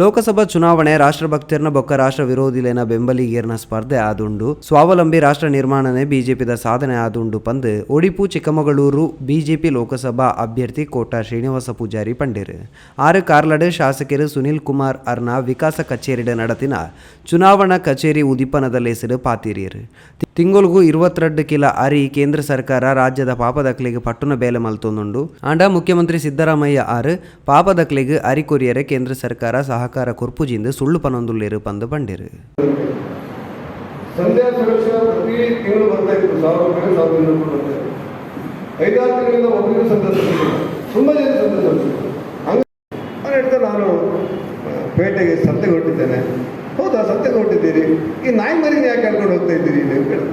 ಲೋಕಸಭಾ ಚುನಾವಣೆ ರಾಷ್ಟ್ರಭಕ್ತರನ್ನ ಬೊಕ್ಕ ರಾಷ್ಟ್ರ ವಿರೋಧಿಲೇನ ಬೆಂಬಲಿಗೇರ್ನ ಸ್ಪರ್ಧೆ ಆದುಂಡು. ಸ್ವಾವಲಂಬಿ ರಾಷ್ಟ್ರ ನಿರ್ಮಾಣನೆ ಬಿಜೆಪಿದ ಸಾಧನೆ ಆದುಂಡು ಪಂದ್ ಒಡಿಪು, ಚಿಕ್ಕಮಗಳೂರು, ಬಿಜೆಪಿ ಲೋಕಸಭಾ ಅಭ್ಯರ್ಥಿ ಕೋಟ ಶ್ರೀನಿವಾಸ ಪೂಜಾರಿ ಪಂಡಿರ್. ಆರು. ಕಾರ್ಲಡೆ, ಶಾಸಕರು ಸುನಿಲ್ ಕುಮಾರ್ ಅರ್ನ ವಿಕಾಸ ಕಚೇರಿಡ ನಡತಿನ ಚುನಾವಣಾ ಕಚೇರಿ ಉದಿಪನದ ಹೆಸರು ಪಾತಿರಿಯರು ತಿಂಗಳಿಗೂ ಇರುವತ್ತೆರಡು ಕಿಲ ಅರಿ ಕೇಂದ್ರ ಸರ್ಕಾರ ರಾಜ್ಯದ ಪಾಪದಕ್ಲಿಗೆ ಪಟ್ಟಣ ಬೇಲೆ ಮಲ್ತೊಂದುಂಡು. ಆಂಡ ಮುಖ್ಯಮಂತ್ರಿ ಸಿದ್ದರಾಮಯ್ಯ ಆರು ಪಾಪದಕ್ಲಿಗೆ ಅರಿ ಕೊರಿಯರೆ ಕೇಂದ್ರ ಸರ್ಕಾರ ಸಹಕಾರ ಕುರ್ಪುಜಿಂದ ಸುಳ್ಳು ಪನೊಂದುಳ್ಳೇರು ಪಂದು ಬಂಡಿರು ಸಂಧ್ಯಾ ಸುರಕ್ಷಾ ಪ್ರತಿ ತಿಂಗಳು ಬರ್ತಾ ಇತ್ತು ಸಾವಿರ ರೂಪಾಯಿ ಸಾವಿರದ ಇನ್ನೂರು ರೂಪಾಯಿ ಬರ್ತಾ ಐದಾರು ತಿಂಗಳಿಂದ ಒಬ್ಬರಿಗೂ ಸಂದರ್ಶನ ತುಂಬ ಜನ ಸಂತಸ ನಾನು ಹೇಳ್ತಾ ನಾನು ಪೇಟೆಗೆ ಸತ್ಯ ಹೊರಟಿದ್ದೇನೆ ಹೌದಾ ಸಂತೆಗೆ ಹೊರಟಿದ್ದೀರಿ ಈ ನಾಯಿ ಮರಿನ ಯಾಕೆ ಕರ್ಕೊಂಡು ಹೋಗ್ತಾ ಇದ್ದೀರಿ? ನೀವು ಕೇಳಿದ್ರು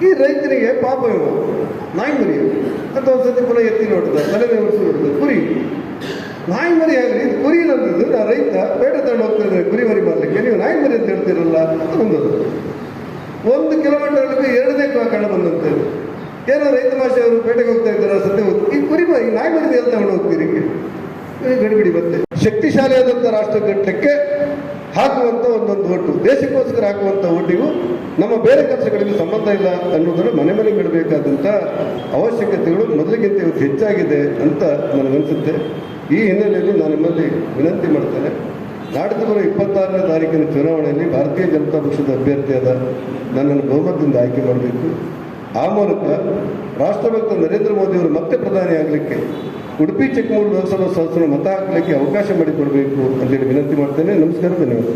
ಈ ರೈತರಿಗೆ ಪಾಪ ಇವು ನಾಯಿ ಮರಿ. ಅಂತ ಒಂದ್ಸತಿ ಪುನಃ ಎತ್ತಿ ನೋಡಿದ ತಲೆ ಉಳಿಸಿ ನೋಡಿದ ಕುರಿ ನಾಯಿ ಮರಿ ಆಗಲಿ ಇದು ಆ ರೈತ ಪೇಟೆ ತಗೊಂಡು ಹೋಗ್ತಾ ಇದ್ದಾರೆ, ಕುರಿ ಮರಿ ಮಾಡಲಿಕ್ಕೆ ನೀವು ನಾಯಿ ಮರಿ ಅಂತ ಹೇಳ್ತಿರಲ್ಲ ಒಂದು ಒಂದು ಕಿಲೋಮೀಟರ್ ಎರಡನೇ ಕಾಣ ಬಂದಂತೆ. ಏನೋ ರೈತ ಭಾಷೆಯವರು ಪೇಟೆಗೆ ಹೋಗ್ತಾ ಇದ್ದಾರೆ ಸತ್ಯ. ಈ ಕುರಿ ಈ ನಾಯಿ ಮರಿ ಎಲ್ಲಿ ತಗೊಂಡು ಹೋಗ್ತೀರಿ ಗಡಿಬಿಡಿ ಬಂತೆ ಶಕ್ತಿಶಾಲಿಯಾದಂಥ ರಾಷ್ಟ್ರ ಕಟ್ಟಲಿಕ್ಕೆ ಹಾಕುವಂಥ ಒಂದೊಂದು ಒಟ್ಟು. ದೇಶಕ್ಕೋಸ್ಕರ ಹಾಕುವಂಥ ಒಟ್ಟಿಗೂ ನಮ್ಮ ಬೇರೆ ಕೆಲಸಗಳಿಗೆ ಸಂಬಂಧ ಇಲ್ಲ ಅನ್ನೋದನ್ನು ಮನೆ ಮನೆಗೆ ಇಡಬೇಕಾದಂಥ ಅವಶ್ಯಕತೆಗಳು ಮೊದಲಿಗಿಂತ ಇವತ್ತು ಹೆಚ್ಚಾಗಿದೆ ಅಂತ ನನಗನ್ಸುತ್ತೆ. ಈ ಹಿನ್ನೆಲೆಯಲ್ಲಿ ನಾನು ನಿಮ್ಮಲ್ಲಿ ವಿನಂತಿ ಮಾಡ್ತೇನೆ. ನಾಡಿದ್ದು ಬರೋ ಇಪ್ಪತ್ತಾರನೇ ತಾರೀಕಿನ ಚುನಾವಣೆಯಲ್ಲಿ ಭಾರತೀಯ ಜನತಾ ಪಕ್ಷದ ಅಭ್ಯರ್ಥಿಯಾದ ನನ್ನನ್ನು ಬಹುಮತದಿಂದ ಆಯ್ಕೆ ಮಾಡಬೇಕು. ಆ ಮೂಲಕ ರಾಷ್ಟ್ರಭಕ್ತ ನರೇಂದ್ರ ಮೋದಿಯವರು ಮತ್ತೆ ಪ್ರಧಾನಿ ಆಗಲಿಕ್ಕೆ, ಉಡುಪಿ ಚಿಕ್ಕಮಗಳೂರು ಲೋಕಸಭಾ ಸದಸ್ಯರು ಮತ ಹಾಕಲಿಕ್ಕೆ ಅವಕಾಶ ಮಾಡಿಕೊಡಬೇಕು ಅಂತೇಳಿ ವಿನಂತಿ ಮಾಡ್ತೇನೆ. ನಮಸ್ಕಾರ ಧನ್ಯವಾದ